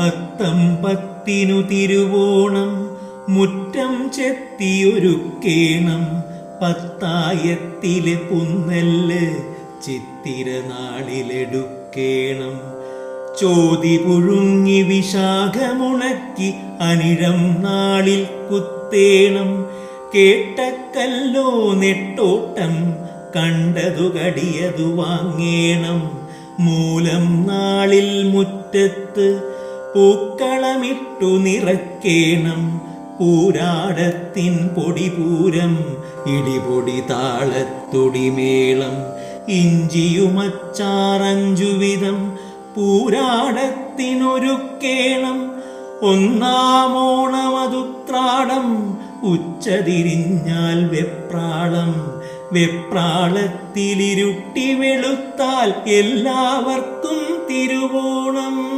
അത്തം പത്തിനു തിരുവോണം മുറ്റം ചെത്തിയൊരുക്കേണം പത്തായത്തിലെ പുന്നല്ല് ചിത്തിര നാളിലെടുക്കേണം ചോതി പുഴുങ്ങി വിശാഖമുണക്കി അനിഴം നാളിൽ കുത്തേണം. കേട്ടക്കല്ലോ നെട്ടോട്ടം കണ്ടതു കടിയതു വാങ്ങേണം. മൂലം നാളിൽ മുറ്റത്ത് പൂക്കളമിട്ടു നിറക്കേണം. പൂരാടത്തിൻ പൊടിപൂരം ഇടിപൊടി താളത്തൊടിമേളം. ഇഞ്ചിയുമച്ചാറഞ്ചുവിധം പൂരാടത്തിനൊരുക്കേണം. ഒന്നാമോണമതുത്രാടം ഉച്ചതിരിഞ്ഞാൽ വെപ്രാളം. വെപ്രാളത്തിലിരുട്ടി വെളുത്താൽ എല്ലാവർക്കും തിരുവോണം.